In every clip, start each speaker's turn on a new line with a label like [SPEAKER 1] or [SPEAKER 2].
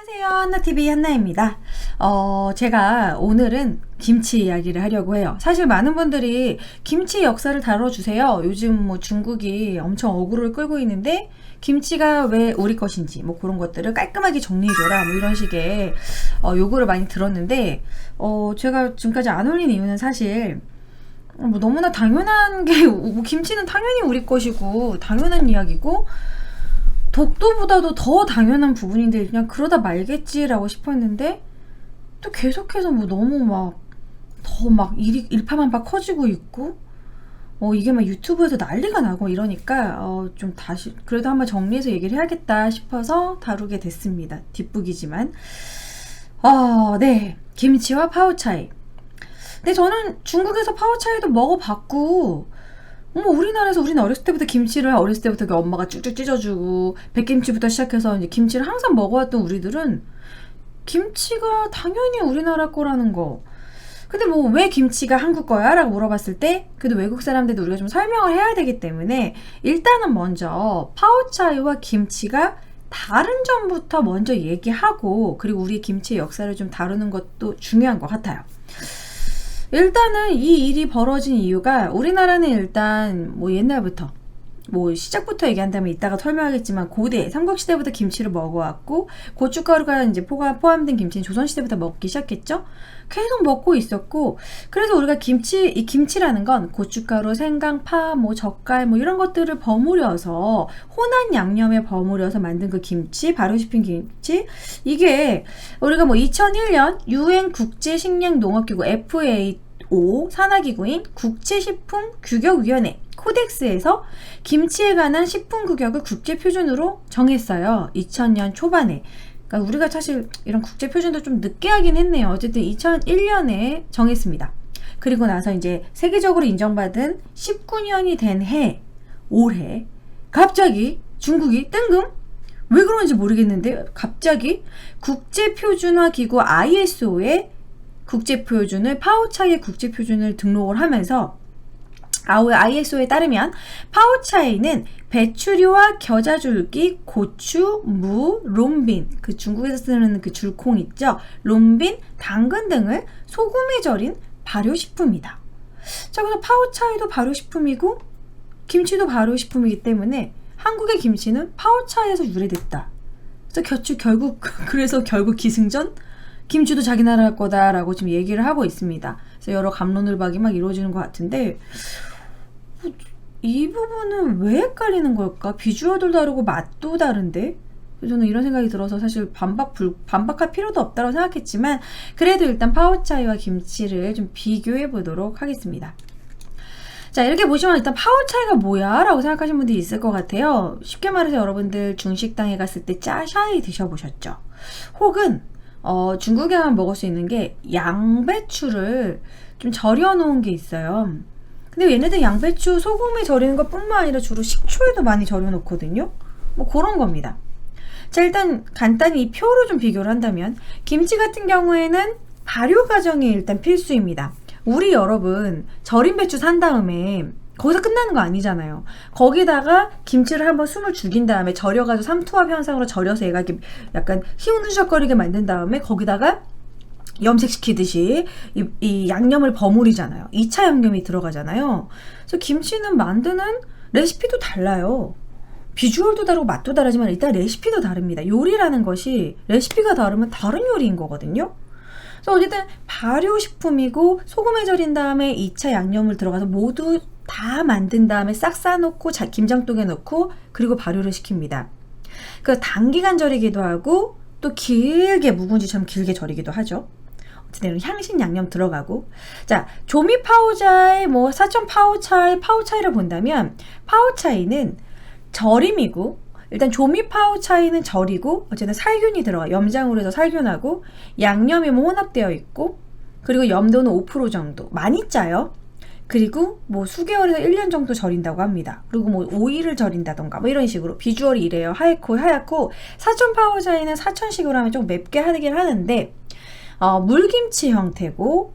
[SPEAKER 1] 안녕하세요. 한나TV 한나입니다. 어, 제가 오늘은 김치 이야기를 하려고 해요. 사실 많은 분들이 김치 역사를 다뤄주세요. 요즘 뭐 중국이 엄청 어그로를 끌고 있는데, 김치가 왜 우리 것인지, 뭐 그런 것들을 깔끔하게 정리해줘라, 뭐 이런 식의 어, 요구를 많이 들었는데, 어, 제가 지금까지 안 올린 이유는 사실, 뭐 너무나 당연한 게, 뭐 김치는 당연히 우리 것이고, 당연한 이야기고, 독도보다도 더 당연한 부분인데 그냥 그러다 말겠지라고 싶었는데 또 계속해서 뭐 너무 막 더 막 일이 일파만파 커지고 있고 어 이게 막 유튜브에서 난리가 나고 이러니까 어 좀 다시 그래도 한번 정리해서 얘기를 해야겠다 싶어서 다루게 됐습니다. 뒷북이지만. 어 네. 김치와 파우차이. 근데 저는 중국에서 파우차이도 먹어봤고 어머 우리나라에서 우리는 어렸을 때부터 김치를 어렸을 때부터 그 엄마가 쭉쭉 찢어주고 백김치부터 시작해서 이제 김치를 항상 먹어왔던 우리들은 김치가 당연히 우리나라 거라는 거. 근데 뭐 왜 김치가 한국 거야? 라고 물어봤을 때 그래도 외국 사람들도 우리가 좀 설명을 해야 되기 때문에 일단은 먼저 파오차이와 김치가 다른 점부터 먼저 얘기하고 그리고 우리 김치의 역사를 좀 다루는 것도 중요한 것 같아요. 일단은 이 일이 벌어진 이유가 우리나라는 일단 뭐 옛날부터 뭐 시작부터 얘기한다면 이따가 설명하겠지만 고대 삼국시대부터 김치를 먹어왔고 고춧가루가 이제 포가 포함된 김치는 조선시대부터 먹기 시작했죠. 계속 먹고 있었고 그래서 우리가 김치 이 김치라는 건 고춧가루, 생강, 파, 뭐 젓갈 뭐 이런 것들을 버무려서 혼한 양념에 버무려서 만든 그 김치 바로 씹힌 김치 이게 우리가 뭐 2001년 유엔 국제 식량 농업 기구 FAO 산하기구인 국제식품규격위원회 코덱스에서 김치에 관한 식품 규격을 국제 표준으로 정했어요. 2000년 초반에. 그러니까 우리가 사실 이런 국제 표준도 좀 늦게 하긴 했네요. 어쨌든 2001년에 정했습니다. 그리고 나서 이제 세계적으로 인정받은 19년이 된 해, 올해 갑자기 중국이 뜬금 왜 그런지 모르겠는데 갑자기 국제표준화 기구 ISO에 국제표준을 파오차이의 국제표준을 등록을 하면서 아우 ISO에 따르면 파우차이는 배추류와 겨자줄기, 고추, 무, 롬빈, 그 중국에서 쓰는 그 줄콩 있죠? 롬빈, 당근 등을 소금에 절인 발효식품이다. 자, 그래서 파우차이도 발효식품이고 김치도 발효식품이기 때문에 한국의 김치는 파우차이에서 유래됐다. 그래서 겨추 결국 그래서 결국 기승전 김치도 자기 나라 거다라고 지금 얘기를 하고 있습니다. 그래서 여러 감론을박이 막 이루어지는 것 같은데 이 부분은 왜 헷갈리는 걸까? 비주얼도 다르고 맛도 다른데? 저는 이런 생각이 들어서 사실 반박 불, 반박할 필요도 없다고 생각했지만 그래도 일단 파우차이와 김치를 좀 비교해 보도록 하겠습니다. 자 이렇게 보시면 일단 파우차이가 뭐야? 라고 생각하시는 분들이 있을 것 같아요. 쉽게 말해서 여러분들 중식당에 갔을 때 짜샤이 드셔보셨죠? 혹은 어, 중국에만 먹을 수 있는 게 양배추를 좀 절여 놓은 게 있어요. 근데 얘네들 양배추 소금에 절이는 것 뿐만 아니라 주로 식초에도 많이 절여 놓거든요. 뭐 그런 겁니다. 자, 일단 간단히 이 표로 좀 비교를 한다면 김치 같은 경우에는 발효 과정이 일단 필수입니다. 우리 여러분 절인 배추 산 다음에 거기서 끝나는 거 아니잖아요. 거기다가 김치를 한번 숨을 죽인 다음에 절여가지고 삼투압 현상으로 절여서 얘가 약간 희운으적거리게 만든 다음에 거기다가 염색시키듯이 이, 이 양념을 버무리잖아요. 2차 양념이 들어가잖아요. 그래서 김치는 만드는 레시피도 달라요. 비주얼도 다르고 맛도 다르지만 일단 레시피도 다릅니다. 요리라는 것이 레시피가 다르면 다른 요리인 거거든요. 그래서 어쨌든 발효식품이고 소금에 절인 다음에 2차 양념을 들어가서 모두 다 만든 다음에 싹 싸놓고 김장독에 넣고 그리고 발효를 시킵니다. 그 단기간 절이기도 하고 또 길게 묵은지처럼 길게 절이기도 하죠. 어쨌든 향신 양념 들어가고 자 조미 파우차이 뭐 사천 파우차이 파우차이를 본다면 파우차이는 절임이고 일단 조미 파우차이는 절이고 어쨌든 살균이 들어가 염장으로 해서 살균하고 양념이 뭐 혼합되어 있고 그리고 염도는 5% 정도 많이 짜요 그리고 뭐 수개월에서 1년 정도 절인다고 합니다. 그리고 뭐 오일을 절인다던가 뭐 이런 식으로 비주얼이 이래요. 하얗고 하얗고 사천 파우차이는 사천식으로 하면 좀 맵게 하긴 하는데 어, 물김치 형태고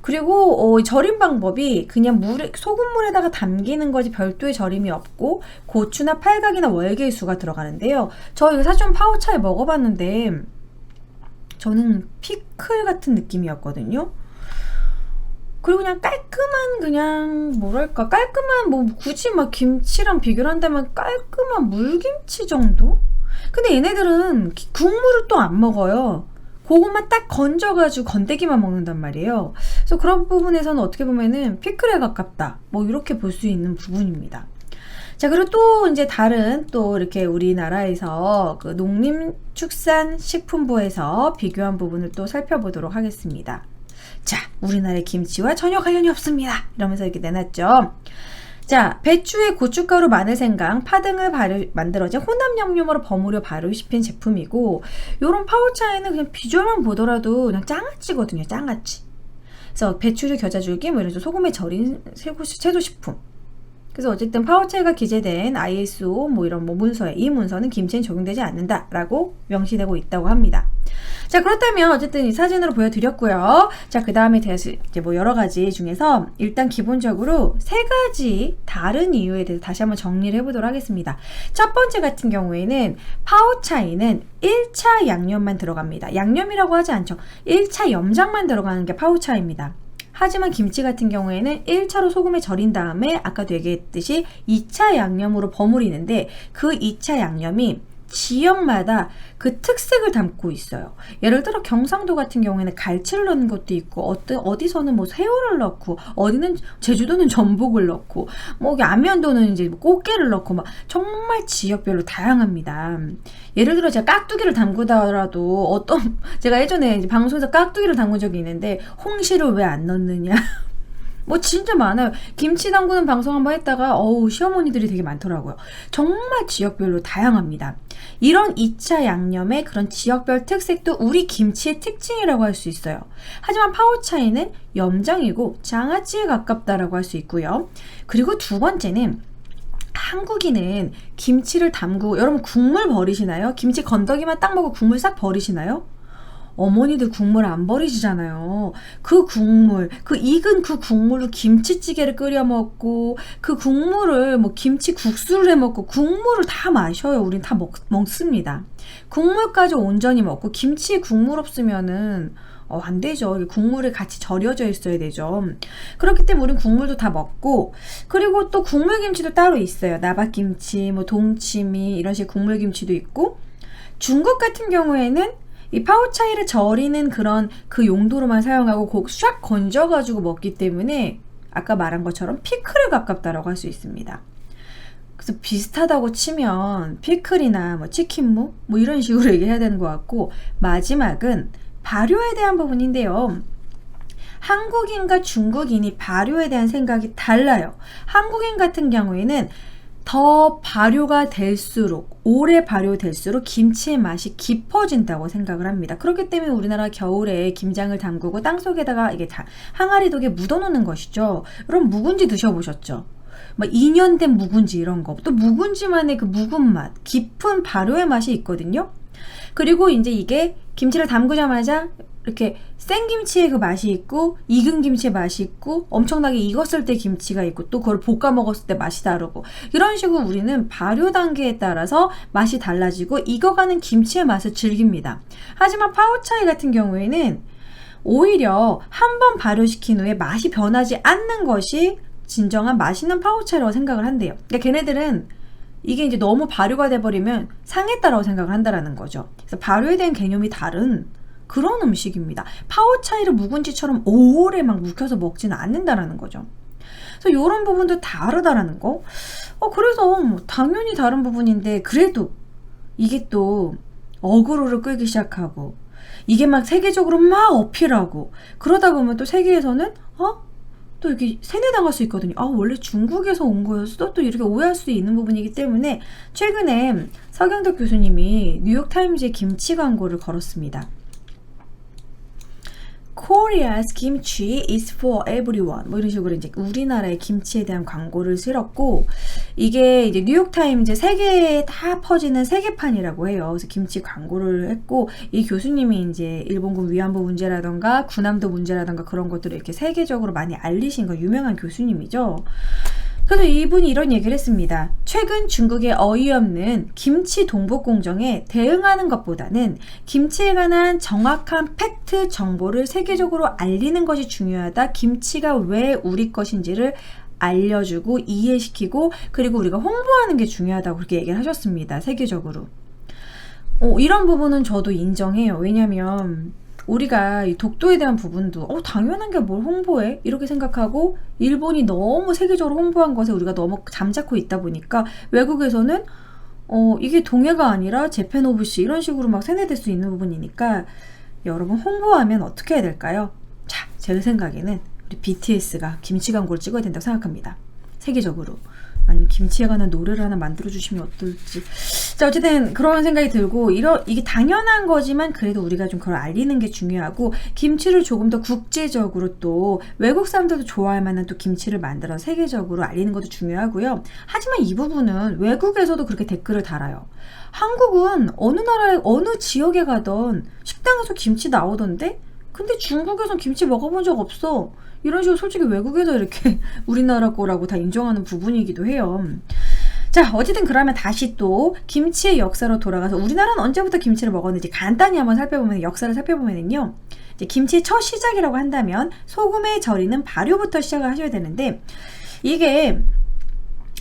[SPEAKER 1] 그리고 어, 절임 방법이 그냥 물 소금물에다가 담기는 거지 별도의 절임이 없고 고추나 팔각이나 월계수가 들어가는데요. 저 이거 사실 파우차에 먹어봤는데 저는 피클 같은 느낌이었거든요. 그리고 그냥 깔끔한 그냥 뭐랄까 깔끔한 뭐 굳이 막 김치랑 비교를 한다면 깔끔한 물김치 정도? 근데 얘네들은 기- 국물을 또 안 먹어요. 그것만 딱 건져가지고 건더기만 먹는단 말이에요. 그래서 그런 부분에서는 어떻게 보면은 피클에 가깝다. 뭐 이렇게 볼 수 있는 부분입니다. 자, 그리고 또 이제 다른 또 이렇게 우리나라에서 그 농림축산식품부에서 비교한 부분을 또 살펴보도록 하겠습니다. 자, 우리나라의 김치와 전혀 관련이 없습니다. 이러면서 이렇게 내놨죠. 자, 배추에 고춧가루, 마늘 생강, 파 등을 발효, 만들어진 혼합 양념으로 버무려 발효시킨 제품이고 요런 파우차에는 그냥 비주얼만 보더라도 그냥 짱아찌거든요. 짱아찌. 그래서 배추를 겨자줄기 뭐 이런 소금에 절인 채소- 채소식품. 그래서 어쨌든 파우체가 기재된 ISO 뭐 이런 뭐 문서에 이 문서는 김치엔 적용되지 않는다라고 명시되고 있다고 합니다. 자 그렇다면 어쨌든 이 사진으로 보여드렸고요. 자 그 다음에 이제 뭐 여러 가지 중에서 일단 기본적으로 세 가지 다른 이유에 대해서 다시 한번 정리를 해보도록 하겠습니다. 첫 번째 같은 경우에는 파우차이는 1차 양념만 들어갑니다. 양념이라고 하지 않죠. 1차 염장만 들어가는 게 파우차입니다. 하지만 김치 같은 경우에는 1차로 소금에 절인 다음에 아까도 얘기했듯이 2차 양념으로 버무리는데 그 2차 양념이 지역마다 그 특색을 담고 있어요. 예를 들어 경상도 같은 경우에는 갈치를 넣는 것도 있고 어떤 어디서는 뭐 새우를 넣고 어디는 제주도는 전복을 넣고 뭐 안면도는 이제 뭐 꽃게를 넣고 막 정말 지역별로 다양합니다. 예를 들어 제가 깍두기를 담그더라도 어떤 제가 예전에 방송에서 깍두기를 담근 적이 있는데 홍시를 왜 안 넣느냐 뭐 진짜 많아요. 김치 담그는 방송 한번 했다가 어우 시어머니들이 되게 많더라고요. 정말 지역별로 다양합니다. 이런 2차 양념의 그런 지역별 특색도 우리 김치의 특징이라고 할 수 있어요. 하지만 파우차이는 염장이고 장아찌에 가깝다라고 할 수 있고요. 그리고 두 번째는 한국인은 김치를 담그고 여러분 국물 버리시나요? 김치 건더기만 딱 먹고 국물 싹 버리시나요? 어머니들 국물 안 버리시잖아요. 그 국물, 그 익은 그 국물로 김치찌개를 끓여 먹고, 그 국물을 뭐 김치 국수를 해 먹고, 국물을 다 마셔요. 우린 다 먹, 먹습니다. 국물까지 온전히 먹고, 김치 국물 없으면은, 어, 안 되죠. 국물에 같이 절여져 있어야 되죠. 그렇기 때문에 우린 국물도 다 먹고, 그리고 또 국물김치도 따로 있어요. 나박김치, 뭐 동치미, 이런 식의 국물김치도 있고, 중국 같은 경우에는 이 파우차이를 절이는 그런 그 용도로만 사용하고 곡샥 건져가지고 먹기 때문에 아까 말한 것처럼 피클에 가깝다라고 할 수 있습니다. 그래서 비슷하다고 치면 피클이나 뭐 치킨무 뭐 이런 식으로 얘기해야 되는 것 같고 마지막은 발효에 대한 부분인데요. 한국인과 중국인이 발효에 대한 생각이 달라요. 한국인 같은 경우에는 더 발효가 될수록 오래 발효될수록 김치의 맛이 깊어진다고 생각을 합니다. 그렇기 때문에 우리나라 겨울에 김장을 담그고 땅 속에다가 이게 다 항아리 독에 묻어놓는 것이죠. 여러분 묵은지 드셔보셨죠? 막 2년 된 묵은지 이런 거. 또 묵은지만의 그 묵은 맛, 깊은 발효의 맛이 있거든요. 그리고 이제 이게 김치를 담그자마자 이렇게 생김치의 그 맛이 있고 익은 김치의 맛이 있고 엄청나게 익었을 때 김치가 있고 또 그걸 볶아 먹었을 때 맛이 다르고 이런 식으로 우리는 발효 단계에 따라서 맛이 달라지고 익어가는 김치의 맛을 즐깁니다. 하지만 파우차이 같은 경우에는 오히려 한 번 발효시킨 후에 맛이 변하지 않는 것이 진정한 맛있는 파우차이라고 생각을 한대요. 그러니까 걔네들은 이게 이제 너무 발효가 돼버리면 상했다라고 생각을 한다라는 거죠. 그래서 발효에 대한 개념이 다른 그런 음식입니다. 파우차이를 묵은지처럼 오래 막 묵혀서 먹지는 않는다라는 거죠. 그래서 이런 부분도 다르다라는 거. 어, 그래서 뭐 당연히 다른 부분인데 그래도 이게 또 어그로를 끌기 시작하고 이게 막 세계적으로 막 어필하고 그러다 보면 또 세계에서는 어? 또 이렇게 세뇌당할 수 있거든요. 아, 원래 중국에서 온 거였어? 또 이렇게 오해할 수도 있는 부분이기 때문에 최근에 서경덕 교수님이 뉴욕타임즈에 김치 광고를 걸었습니다. Korea's kimchi is for everyone. 뭐 이런 식으로 이제 우리나라의 김치에 대한 광고를 실었고 이게 이제 뉴욕 타임즈 세계에 다 퍼지는 세계판이라고 해요. 그래서 김치 광고를 했고 이 교수님이 이제 일본군 위안부 문제라던가 군함도 문제라던가 그런 것들을 이렇게 세계적으로 많이 알리신 거 유명한 교수님이죠. 그래서 이분이 이런 얘기를 했습니다. 최근 중국의 어이없는 김치 동북 공정에 대응하는 것보다는 김치에 관한 정확한 팩트 정보를 세계적으로 알리는 것이 중요하다. 김치가 왜 우리 것인지를 알려주고 이해시키고 그리고 우리가 홍보하는 게 중요하다고 그렇게 얘기를 하셨습니다. 세계적으로. 어, 이런 부분은 저도 인정해요. 왜냐면 우리가 이 독도에 대한 부분도 어, 당연한 게 뭘 홍보해? 이렇게 생각하고 일본이 너무 세계적으로 홍보한 것에 우리가 너무 잠자코 있다 보니까 외국에서는 어, 이게 동해가 아니라 재팬 오브시 이런 식으로 막 세뇌될 수 있는 부분이니까 여러분 홍보하면 어떻게 해야 될까요? 자, 제 생각에는 우리 BTS가 김치 광고를 찍어야 된다고 생각합니다. 세계적으로. 아니면 김치에 관한 노래를 하나 만들어 주시면 어떨지. 자, 어쨌든 그런 생각이 들고 이러 이게 당연한 거지만 그래도 우리가 좀 그걸 알리는 게 중요하고 김치를 조금 더 국제적으로 또 외국 사람들도 좋아할 만한 또 김치를 만들어 세계적으로 알리는 것도 중요하고요. 하지만 이 부분은 외국에서도 그렇게 댓글을 달아요. 한국은 어느 나라에 어느 지역에 가던 식당에서 김치 나오던데 근데 중국에선 김치 먹어본 적 없어. 이런 식으로 솔직히 외국에서 이렇게 우리나라 거라고 다 인정하는 부분이기도 해요. 자, 어쨌든 그러면 다시 또 김치의 역사로 돌아가서 우리나라는 언제부터 김치를 먹었는지 간단히 한번 살펴보면 역사를 살펴보면요. 이제 김치의 첫 시작이라고 한다면 소금에 절이는 발효부터 시작을 하셔야 되는데 이게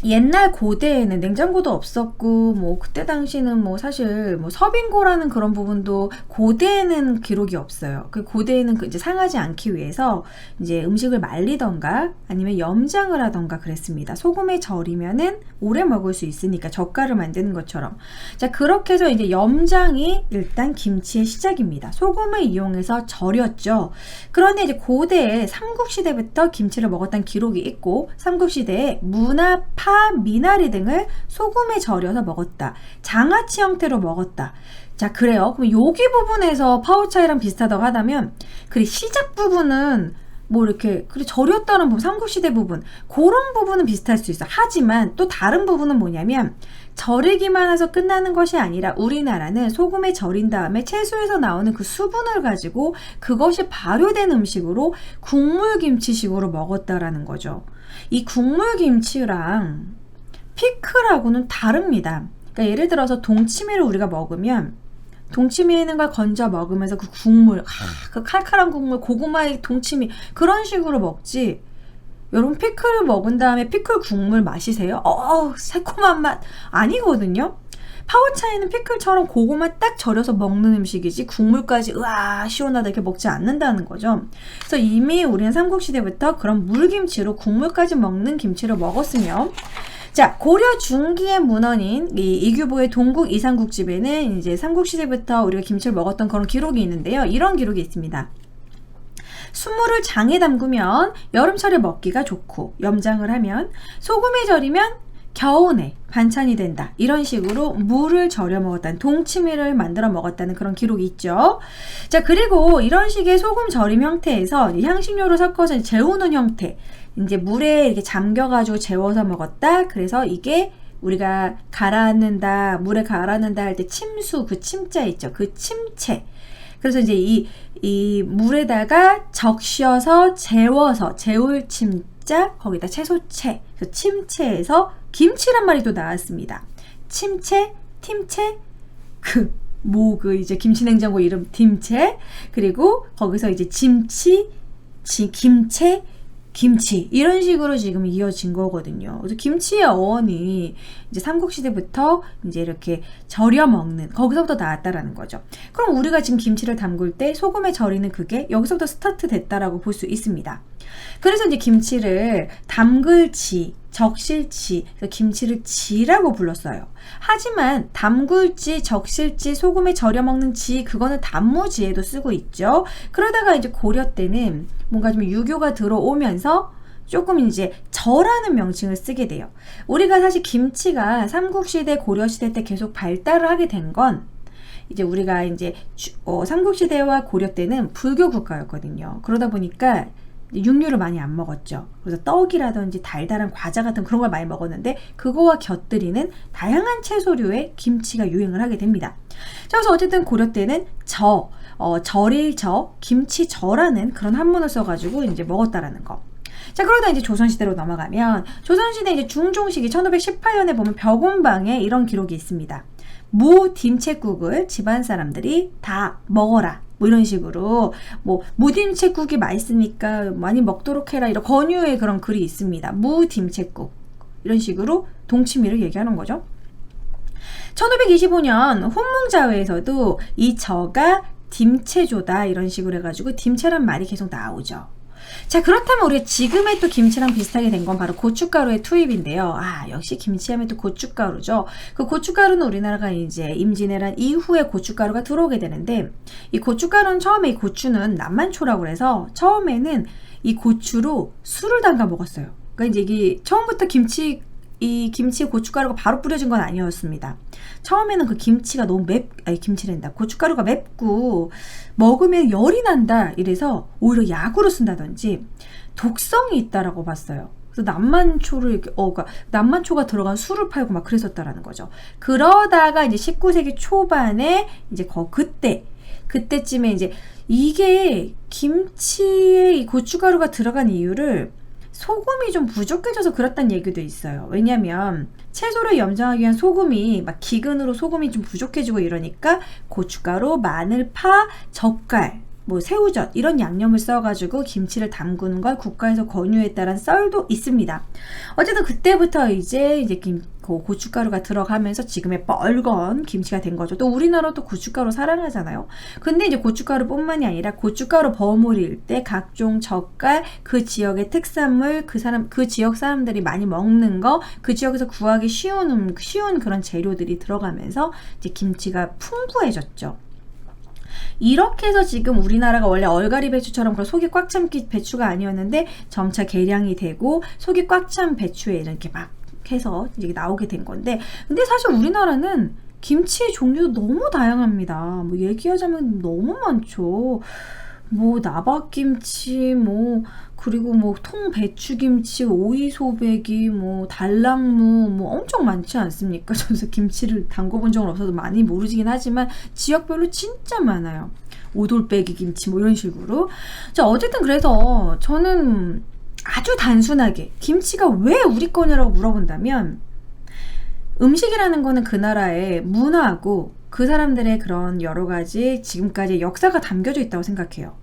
[SPEAKER 1] 옛날 고대에는 냉장고도 없었고 뭐 그때 당시는 뭐 사실 뭐 서빙고라는 그런 부분도 고대에는 기록이 없어요. 그 고대에는 그 이제 상하지 않기 위해서 이제 음식을 말리던가 아니면 염장을 하던가 그랬습니다. 소금에 절이면은 오래 먹을 수 있으니까 젓갈을 만드는 것처럼. 자 그렇게 해서 이제 염장이 일단 김치의 시작입니다. 소금을 이용해서 절였죠. 그런데 이제 고대에 삼국시대부터 김치를 먹었다는 기록이 있고 삼국시대에 문화 파 미나리 등을 소금에 절여서 먹었다. 장아찌 형태로 먹었다. 자, 그래요. 그럼 여기 부분에서 파워차이랑 비슷하다고 하다면, 그리 시작 부분은 뭐 이렇게 그래 절였다는 부분, 삼국시대 부분 그런 부분은 비슷할 수 있어. 하지만 또 다른 부분은 뭐냐면 절이기만 해서 끝나는 것이 아니라 우리나라는 소금에 절인 다음에 채소에서 나오는 그 수분을 가지고 그것이 발효된 음식으로 국물김치식으로 먹었다라는 거죠. 이 국물김치랑 피클하고는 다릅니다. 그러니까 예를 들어서 동치미를 우리가 먹으면 동치미에 있는 걸 건져 먹으면서 그 국물, 아, 그 칼칼한 국물, 고구마의 동치미 그런 식으로 먹지. 여러분 피클을 먹은 다음에 피클 국물 마시세요? 어, 새콤한 맛 아니거든요. 파워차이는 피클처럼 고구마 딱 절여서 먹는 음식이지 국물까지 으아 시원하다 이렇게 먹지 않는다는 거죠. 그래서 이미 우리는 삼국시대부터 그런 물김치로 국물까지 먹는 김치를 먹었으며 자, 고려 중기의 문헌인 이 이규보의 동국 이상국집에는 이제 삼국시대부터 우리가 김치를 먹었던 그런 기록이 있는데요. 이런 기록이 있습니다. 수물을 장에 담그면 여름철에 먹기가 좋고 염장을 하면 소금에 절이면 겨우내 반찬이 된다. 이런 식으로 물을 절여 먹었다는 동치미를 만들어 먹었다는 그런 기록이 있죠. 자, 그리고 이런 식의 소금 절임 형태에서 향신료를 섞어서 재우는 형태. 이제 물에 이렇게 잠겨가지고 재워서 먹었다. 그래서 이게 우리가 가라앉는다, 물에 가라앉는다 할 때 침수, 그 침자 있죠. 그 침체. 그래서 이제 이, 이 물에다가 적셔서 재워서 재울 침자, 거기다 채소채, 그 침체에서 김치란 말이 또 나왔습니다. 침체, 팀체, 그, 뭐, 그, 이제 김치냉장고 이름 팀체, 그리고 거기서 이제 짐치, 지, 김체, 김치 이런 식으로 지금 이어진 거거든요. 그래서 김치의 어원이 이제 삼국시대부터 이제 이렇게 절여 먹는 거기서부터 나왔다라는 거죠. 그럼 우리가 지금 김치를 담글 때 소금에 절이는 그게 여기서부터 스타트 됐다라고 볼 수 있습니다. 그래서 이제 김치를 담글지, 적실지, 김치를 지라고 불렀어요. 하지만 담글지, 적실지, 소금에 절여 먹는 지, 그거는 단무지에도 쓰고 있죠. 그러다가 이제 고려 때는 뭔가 좀 유교가 들어오면서 조금 이제 절하는 명칭을 쓰게 돼요. 우리가 사실 김치가 삼국시대, 고려시대 때 계속 발달을 하게 된건 이제 우리가 이제 어, 삼국시대와 고려 때는 불교 국가였거든요. 그러다 보니까 육류를 많이 안 먹었죠. 그래서 떡이라든지 달달한 과자 같은 그런 걸 많이 먹었는데 그거와 곁들이는 다양한 채소류의 김치가 유행을 하게 됩니다. 그래서 어쨌든 고려 때는 저, 어, 절일 저, 김치저라는 그런 한문을 써가지고 이제 먹었다라는 거. 자, 그러다 이제 조선시대로 넘어가면 조선시대 이제 중종시기 1518년에 보면 벽온방에 이런 기록이 있습니다. 무 딤채국을 집안 사람들이 다 먹어라. 뭐 이런 식으로 뭐 무딤채국이 맛있으니까 많이 먹도록 해라 이런 권유의 그런 글이 있습니다. 무딤채국 이런 식으로 동치미를 얘기하는 거죠. 1525년 혼몽자회에서도 이 저가 딤채조다 이런 식으로 해가지고 딤채란 말이 계속 나오죠. 자 그렇다면 우리가 지금의 또 김치랑 비슷하게 된 건 바로 고춧가루의 투입인데요. 아 역시 김치하면 또 고춧가루죠. 그 고춧가루는 우리나라가 이제 임진왜란 이후에 고춧가루가 들어오게 되는데 이 고춧가루는 처음에 이 고추는 남만초라고 해서 처음에는 이 고추로 술을 담가 먹었어요. 그러니까 이제 이게 처음부터 김치 이 김치에 고춧가루가 바로 뿌려진 건 아니었습니다. 처음에는 그 김치가 너무 맵, 아니 김치랜다. 고춧가루가 맵고 먹으면 열이 난다. 이래서 오히려 약으로 쓴다든지 독성이 있다라고 봤어요. 그래서 남만초를 이렇게 어, 그러니까 남만초가 들어간 술을 팔고 막 그랬었다라는 거죠. 그러다가 이제 19세기 초반에 이제 거 그때 그때쯤에 이제 이게 김치에 이 고춧가루가 들어간 이유를 소금이 좀 부족해져서 그렇다는 얘기도 있어요. 왜냐면 채소를 염장하기 위한 소금이 막 기근으로 소금이 좀 부족해지고 이러니까 고춧가루, 마늘, 파, 젓갈, 뭐 새우젓 이런 양념을 써가지고 김치를 담그는 걸 국가에서 권유했다는 썰도 있습니다. 어쨌든 그때부터 이제 이제 김 고춧가루가 들어가면서 지금의 뻘건 김치가 된 거죠. 또 우리나라도 고춧가루 사랑하잖아요. 근데 이제 고춧가루뿐만이 아니라 고춧가루 버무릴 때 각종 젓갈 그 지역의 특산물 그 사람 그 지역 사람들이 많이 먹는 거 그 지역에서 구하기 쉬운 쉬운 그런 재료들이 들어가면서 이제 김치가 풍부해졌죠. 이렇게 해서 지금 우리나라가 원래 얼갈이 배추처럼 그런 속이 꽉 찬 배추가 아니었는데 점차 개량이 되고 속이 꽉 찬 배추에 이렇게 막 해서 이제 나오게 된 건데 근데 사실 우리나라는 김치의 종류도 너무 다양합니다. 뭐 얘기하자면 너무 많죠. 뭐 나박김치 뭐 그리고 뭐 통배추김치, 오이소배기, 뭐 달랑무 뭐 엄청 많지 않습니까? 저도 김치를 담궈본 적은 없어서 많이 모르긴 하지만 지역별로 진짜 많아요. 오돌배기 김치 뭐 이런 식으로. 자 어쨌든 그래서 저는 아주 단순하게 김치가 왜 우리 거냐라고 물어본다면 음식이라는 거는 그 나라의 문화하고 그 사람들의 그런 여러 가지 지금까지 역사가 담겨져 있다고 생각해요.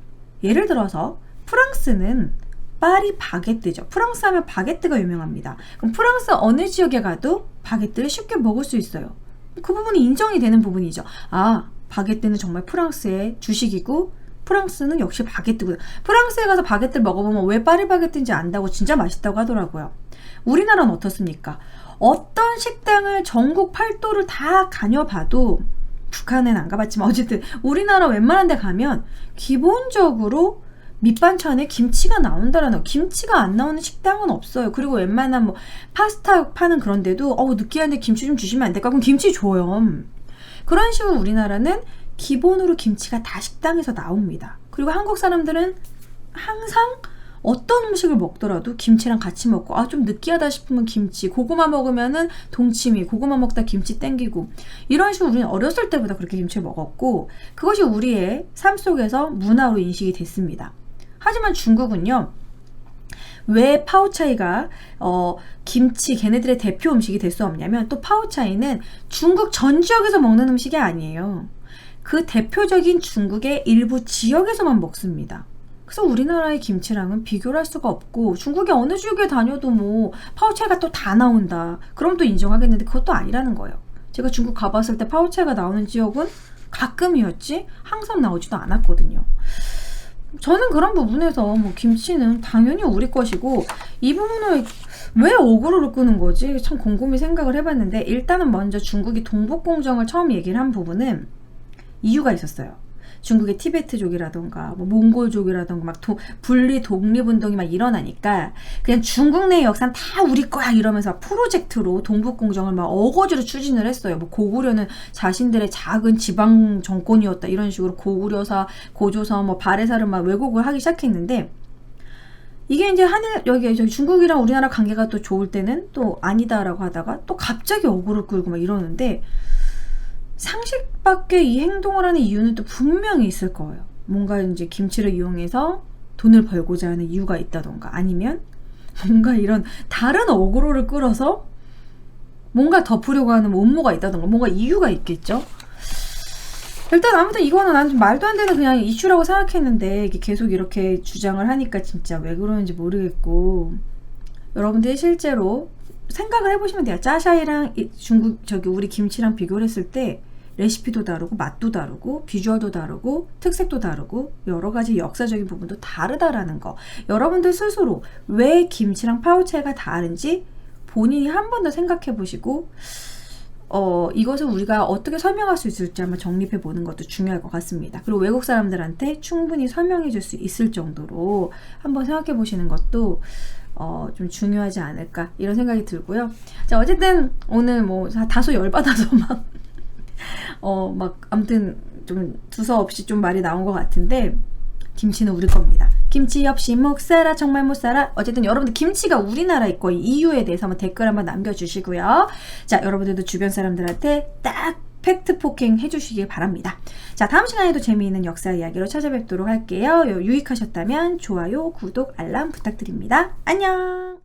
[SPEAKER 1] 예를 들어서 프랑스는 파리 바게뜨죠. 프랑스 하면 바게뜨가 유명합니다. 그럼 프랑스 어느 지역에 가도 바게뜨를 쉽게 먹을 수 있어요. 그 부분이 인정이 되는 부분이죠. 아, 바게뜨는 정말 프랑스의 주식이고 프랑스는 역시 바게뜨고요. 프랑스에 가서 바게뜨를 먹어보면 왜 파리 바게뜨인지 안다고 진짜 맛있다고 하더라고요. 우리나라는 어떻습니까? 어떤 식당을 전국 팔도를 다 다녀봐도 북한은 안 가봤지만 어쨌든 우리나라 웬만한 데 가면 기본적으로 밑반찬에 김치가 나온다라는 거. 김치가 안 나오는 식당은 없어요. 그리고 웬만한 뭐 파스타 파는 그런 데도 어우 느끼한데 김치 좀 주시면 안 될까? 그럼 김치 줘요. 그런 식으로 우리나라는 기본으로 김치가 다 식당에서 나옵니다. 그리고 한국 사람들은 항상 어떤 음식을 먹더라도 김치랑 같이 먹고 아 좀 느끼하다 싶으면 김치 고구마 먹으면은 동치미 고구마 먹다 김치 땡기고 이런 식으로 우리는 어렸을 때부터 그렇게 김치를 먹었고 그것이 우리의 삶 속에서 문화로 인식이 됐습니다. 하지만 중국은요. 왜 파오차이가 어, 김치 걔네들의 대표 음식이 될 수 없냐면 또 파오차이는 중국 전 지역에서 먹는 음식이 아니에요. 그 대표적인 중국의 일부 지역에서만 먹습니다. 그래서 우리나라의 김치랑은 비교를 할 수가 없고 중국의 어느 지역에 다녀도 뭐 파우차이가 또 다 나온다. 그럼 또 인정하겠는데 그것도 아니라는 거예요. 제가 중국 가봤을 때 파우차이가 나오는 지역은 가끔이었지 항상 나오지도 않았거든요. 저는 그런 부분에서 뭐 김치는 당연히 우리 것이고 이 부분을 왜 어그로를 끄는 거지? 참 곰곰이 생각을 해봤는데 일단은 먼저 중국이 동북공정을 처음 얘기를 한 부분은 이유가 있었어요. 중국의 티베트족이라던가 뭐 몽골족이라던가 막 도, 분리 독립운동이 막 일어나니까 그냥 중국 내 역사는 다 우리 거야 이러면서 프로젝트로 동북공정을 막 어거지로 추진을 했어요. 뭐 고구려는 자신들의 작은 지방 정권이었다 이런 식으로 고구려사, 고조선, 뭐 발해사를 막 왜곡을 하기 시작했는데 이게 이제 하늘 여기 저기 중국이랑 우리나라 관계가 또 좋을 때는 또 아니다라고 하다가 또 갑자기 어그로 끌고 막 이러는데 상식 밖의 이 행동을 하는 이유는 또 분명히 있을 거예요. 뭔가 이제 김치를 이용해서 돈을 벌고자 하는 이유가 있다던가 아니면 뭔가 이런 다른 어그로를 끌어서 뭔가 덮으려고 하는 뭐 음모가 있다던가 뭔가 이유가 있겠죠. 일단 아무튼 이거는 난 좀 말도 안 되는 그냥 이슈라고 생각했는데 계속 이렇게 주장을 하니까 진짜 왜 그러는지 모르겠고 여러분들이 실제로 생각을 해보시면 돼요. 짜샤이랑 이 중국 저기 우리 김치랑 비교를 했을 때 레시피도 다르고 맛도 다르고 비주얼도 다르고 특색도 다르고 여러 가지 역사적인 부분도 다르다라는 거. 여러분들 스스로 왜 김치랑 파우체가 다른지 본인이 한 번 더 생각해 보시고 어, 이것을 우리가 어떻게 설명할 수 있을지 한번 정립해 보는 것도 중요할 것 같습니다. 그리고 외국 사람들한테 충분히 설명해 줄 수 있을 정도로 한번 생각해 보시는 것도 어, 좀 중요하지 않을까 이런 생각이 들고요. 자, 어쨌든 오늘 뭐 다- 다소 열받아서 막 어, 막 아무튼 좀 두서없이 좀 말이 나온 것 같은데 김치는 우리 겁니다. 김치 없이 못 살아 정말 못 살아. 어쨌든 여러분들 김치가 우리나라 있고 이유에 대해서 한번 댓글 한번 남겨주시고요. 자 여러분들도 주변 사람들한테 딱 팩트 폭행 해주시길 바랍니다. 자 다음 시간에도 재미있는 역사 이야기로 찾아뵙도록 할게요. 유익하셨다면 좋아요, 구독, 알람 부탁드립니다. 안녕.